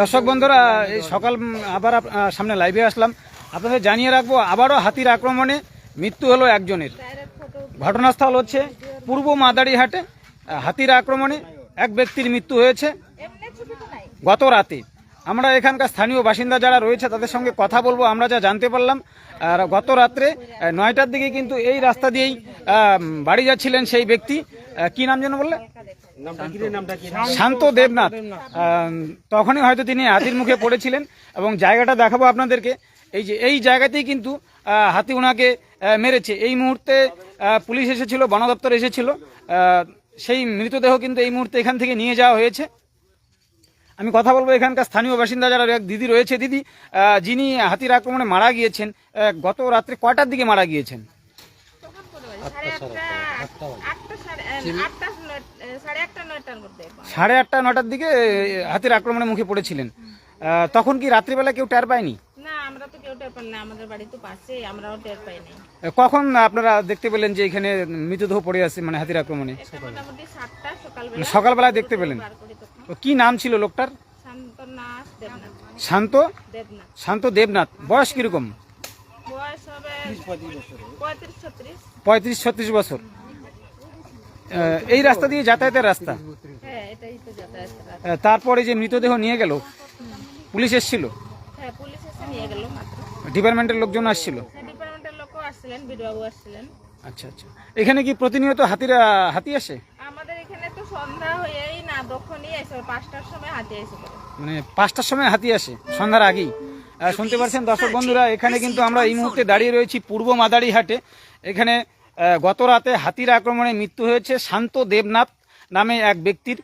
দর্শক বন্ধুরা এই সকাল আবার সামনে লাইভে আসলাম। আপনাদের জানিয়ে রাখব আবারও হাতির আক্রমণে মৃত্যু হলো একজনের। ঘটনাস্থল হচ্ছে পূর্ব মাদারিহাটে হাতির আক্রমণে এক ব্যক্তির মৃত্যু হয়েছে। গত রাতে আমরা এখানকার স্থানীয় বাসিন্দা যারা রয়েছে তাদের সঙ্গে কথা বলব আমরা যা জানতে পারলাম। আর গত রাত্রে নয়টার দিকে কিন্তু এই রাস্তা দিয়েই বাড়ি যাচ্ছিলেন সেই ব্যক্তি। কি নাম যেন বললে? শান্ত। দেবনাথ। তখনই হয়তো তিনি হাতির মুখে পড়েছিলেন এবং জায়গাটা দেখাবো আপনাদেরকে। এই যে এই জায়গাতেই কিন্তু হাতি ওনাকে মেরেছে। এই মুহূর্তে পুলিশ এসেছিল বন দপ্তর এসেছিল। সেই মৃতদেহ কিন্তু এই মুহূর্তে এখান থেকে নিয়ে যাওয়া হয়েছে। আমি কথা বলব এখানকার স্থানীয় বাসিন্দা যারা এক দিদি রয়েছে দিদি যিনি হাতির আক্রমণে মারা গিয়েছেন গত রাত্রে কয়টার দিকে মারা গিয়েছেন? সাড়ে আটটা নটার দিকে হাতির আক্রমণের মুখে পড়েছিলেন। তখন কি রাত্রিবেলা কেউ টের পায়নি? না আমরা তো কেউ টের পাই না আমাদের বাড়ি তো পাশেই আমরাও টের পাই নাই। আহ, কখন আপনারা দেখতে পেলেন যে এখানে মৃতদেহ পড়ে আছে মানে হাতির আক্রমণে? সকালবেলা। সকালবেলায় দেখতে পেলেন? কি নাম ছিল লোকটার? শান্ত? দেবনাথ। শান্ত দেবনাথ। বয়স কীরকম? পঁয়ত্রিশ ছত্রিশ। বছর। এই রাস্তা দিয়ে যাতায়াতের রাস্তা? হ্যাঁ তারপরে যে মৃতদেহ নিয়ে গেল পুলিশ এসেছিল? হ্যাঁ ডিপার্টমেন্টের লোকজন আসছিল? হ্যাঁ আচ্ছা আচ্ছা। এখানে কি প্রতিনিয়ত হাতিরা হাতি আসে? আমাদের এখানে তো সন্ধ্যা হয়েই না তখনই এসে পাঁচটার সময় হাতে এসে মানে পাঁচটার সময় হাতি আসে সন্ধ্যার আগেই? শুনতে পারছেন দর্শক বন্ধুরা, এখানে কিন্তু আমরা এই মুহূর্তে দাঁড়িয়ে রয়েছি পূর্ব মাদারিহাটে। এখানে গত রাতে হাতির আক্রমণে মৃত্যু হয়েছে শান্ত দেবনাথ নামে এক ব্যক্তির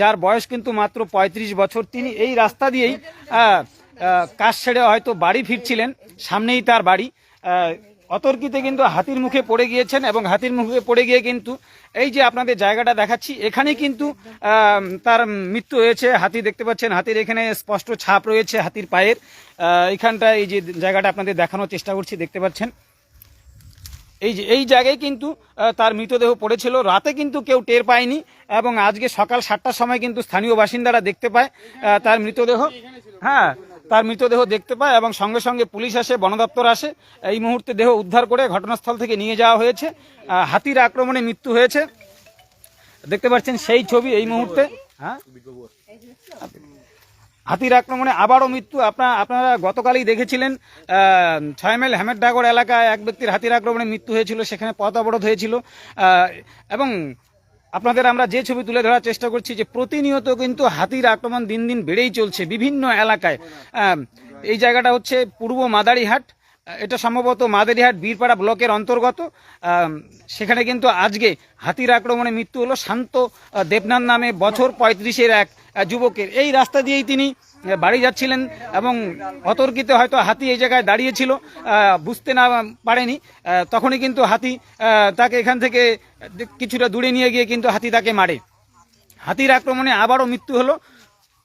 যার বয়স কিন্তু মাত্র পঁয়ত্রিশ বছর। তিনি এই রাস্তা দিয়েই কাজ ছেড়ে হয়তো বাড়ি ফিরছিলেন, সামনেই তার বাড়ি। অতর্কিতে কিন্তু হাতির মুখে পড়ে গিয়েছেন এবং হাতির মুখে পড়ে গিয়ে কিন্তু এই যে আপনাদের জায়গাটা দেখাচ্ছি এখানেই কিন্তু তার মৃত্যু হয়েছে। হাতি দেখতে পাচ্ছেন হাতির এখানে স্পষ্ট ছাপ রয়েছে হাতির পায়ের। আহ, এইখানটা এই যে জায়গাটা আপনাদের দেখানোর চেষ্টা করছি দেখতে পাচ্ছেন। এই যে এই জায়গায় কিন্তু তার মৃতদেহ পড়েছিল। রাতে কিন্তু কেউ টের পায়নি এবং আজকে সকাল সাতটার সময় কিন্তু স্থানীয় বাসিন্দারা দেখতে পায় তার মৃতদেহ। হ্যাঁ তার মৃতদেহ দেখতে পায় এবং সঙ্গে সঙ্গে পুলিশ আসে, বন দপ্তর আসে। এই মুহূর্তে দেহ উদ্ধার করে ঘটনাস্থল থেকে নিয়ে যাওয়া হয়েছে। হাতির আক্রমণে মৃত্যু হয়েছে। দেখতে পাচ্ছেন সেই ছবি এই মুহূর্তে। হ্যাঁ? হাতির আক্রমণে আবারও মৃত্যু। আপনার আপনারা গতকালই দেখেছিলেন ছয় মাইল হেমেরডাগর এলাকায় এক ব্যক্তির হাতির আক্রমণে মৃত্যু হয়েছিল, সেখানে পথ অবরোধ হয়েছিল। এবং আপনাদের আমরা যে ছবি তুলে ধরার চেষ্টা করছি যে প্রতিনিয়ত কিন্তু হাতির আক্রমণ দিন দিন বেড়েই চলছে বিভিন্ন এলাকায়। এই জায়গাটা হচ্ছে পূর্ব মাদারিহাট। এটা সম্ভবত মাদারিহাট বীরপাড়া ব্লকের অন্তর্গত। সেখানে কিন্তু আজকে হাতির আক্রমণে মৃত্যু হলো শান্ত দেবনাথ নামে বছর পঁয়ত্রিশের এক যুবকের। এই রাস্তা দিয়েই তিনি বাড়ি যাচ্ছিলেন এবং অতর্কিতে হয়তো হাতি এই জায়গায় দাঁড়িয়েছিল বুঝতে না পারেনি। তখনই কিন্তু হাতি তাকে এখান থেকে কিছুটা দূরে নিয়ে গিয়ে কিন্তু হাতি তাকে মারে। হাতির আক্রমণে আবারও মৃত্যু হলো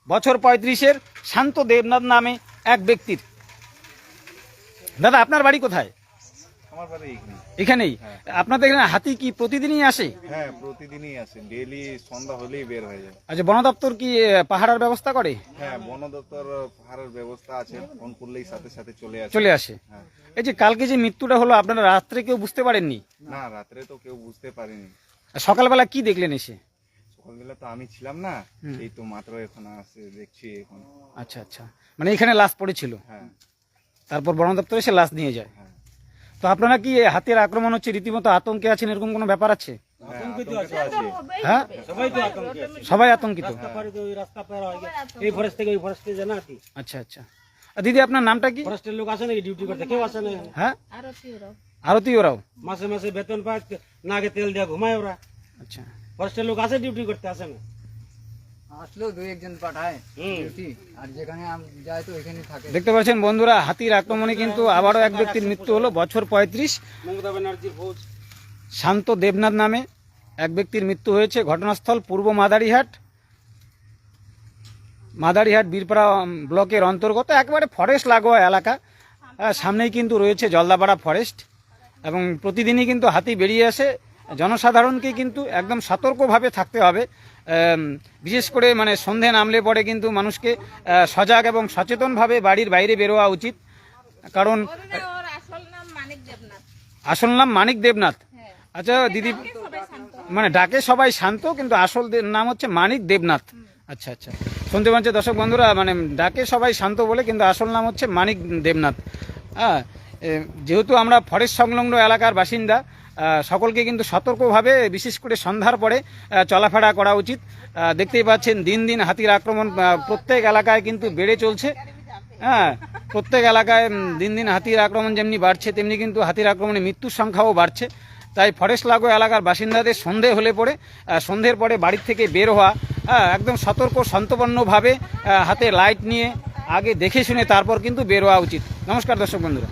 বছর পঁয়ত্রিশের শান্ত দেবনাথ নামে এক ব্যক্তির। দাদা, আপনার বাড়ি কোথায়? আমার বাড়ি এখানে এখানেই? আপনাদের এখানে হাতি কি প্রতিদিনই আসে? হ্যাঁ প্রতিদিনই আসে। ডেলি সন্ধ্যা হলেই বের হয়ে যায়। আচ্ছা বন দপ্তর কি পাহারার ব্যবস্থা করে? হ্যাঁ বন দপ্তর পাহাড়ের ব্যবস্থা আছে। ফোন করলেই সাথে সাথে চলে আসে। চলে আসে। হ্যাঁ। এই যে কালকে যে মৃত্যুটা হলো আপনারা রাত্রে কেউ বুঝতে পারেননি? না রাত্রে তো কেউ বুঝতে পারেনি। সকালবেলা কি দেখলেন এসে? সকালবেলা তো আমি ছিলাম না। এই তো মাত্র এখন আসে দেখছি এখন। আচ্ছা আচ্ছা। মানে এখানে লাশ পড়েছিল? হ্যাঁ। তারপর বন দপ্তর এসে লাশ নিয়ে যায়? হ্যাঁ। তো আপনারা কি হাতের আক্রমণ হচ্ছে? রীতিমতো আতঙ্কে আছেন? এরকম কোনো ব্যাপার আছে? হ্যাঁ, আতঙ্কে তো আছে হ্যাঁ? সবাই তো আতঙ্কে সবাই আতঙ্কিত। ওই রাস্তা এই ফরেস্ট থেকে ওই ফরেস্টে আচ্ছা আচ্ছা। আর দিদি আপনার নামটা কি? ফরেস্টের লোক আসে নাকি? ডিউটি করতে। কেউ আসে না হ্যাঁ? আরতি ওরাও মাসে মাসে বেতন পায় নাকে তেল দিয়ে ঘুমায় ওরা। আচ্ছা। ফরেস্টের লোক আসে ডিউটি করতে আসে না। আসলেও দুই একজন পাঠায় আর যেখানে যায় তো ওইখানে থাকে। দেখতে পাচ্ছেন বন্ধুরা হাতির আক্রমণে কিন্তু আবারও এক ব্যক্তির মৃত্যু হলো বছর পঁয়ত্রিশ। মমতা ব্যানার্জির ফৌজ শান্ত দেবনাথ নামে এক ব্যক্তির মৃত্যু হয়েছে ঘটনাস্থল পূর্ব মাদারিহাট। মাদারিহাট বীরপাড়া ব্লকের অন্তর্গত একেবারে ফরেস্ট লাগোয়া এলাকা। সামনেই কিন্তু রয়েছে জলদাপাড়া ফরেস্ট এবং প্রতিদিনই কিন্তু হাতি বেরিয়ে আসে। জনসাধারণকে কিন্তু একদম সতর্কভাবে থাকতে হবে। বিশেষ করে মানে সন্ধে নামলে পরে কিন্তু মানুষকে সজাগ এবং সচেতনভাবে বাড়ির বাইরে বেরোয়া উচিত। কারণ, আসল নাম মানিক দেবনাথ। আচ্ছা দিদি মানে ডাকে সবাই শান্ত, কিন্তু আসল নাম হচ্ছে মানিক দেবনাথ। আচ্ছা আচ্ছা। শুনতে পাচ্ছে দর্শক বন্ধুরা মানে ডাকে সবাই শান্ত বলে কিন্তু আসল নাম হচ্ছে মানিক দেবনাথ। হ্যাঁ যেহেতু আমরা ফরেস্ট সংলগ্ন এলাকার বাসিন্দা সকলকে কিন্তু সতর্কভাবে, বিশেষ করে সন্ধ্যার পরে চলাফেরা করা উচিত। দেখতেই পাচ্ছেন, দিন দিন হাতির আক্রমণ প্রত্যেক এলাকায় কিন্তু বেড়ে চলছে। হ্যাঁ প্রত্যেক এলাকায় দিন দিন হাতির আক্রমণ যেমনি বাড়ছে, তেমনি কিন্তু হাতির আক্রমণে মৃত্যুর সংখ্যাও বাড়ছে। তাই ফরেস্ট লাগো এলাকার বাসিন্দাদের সন্ধে হলে পরে সন্ধ্যের পরে বাড়ির থেকে বের হওয়া হ্যাঁ একদম সতর্ক সন্তপন্নভাবে হাতে লাইট নিয়ে আগে দেখে শুনে তারপর কিন্তু বের হওয়া উচিত। নমস্কার, দর্শক বন্ধুরা।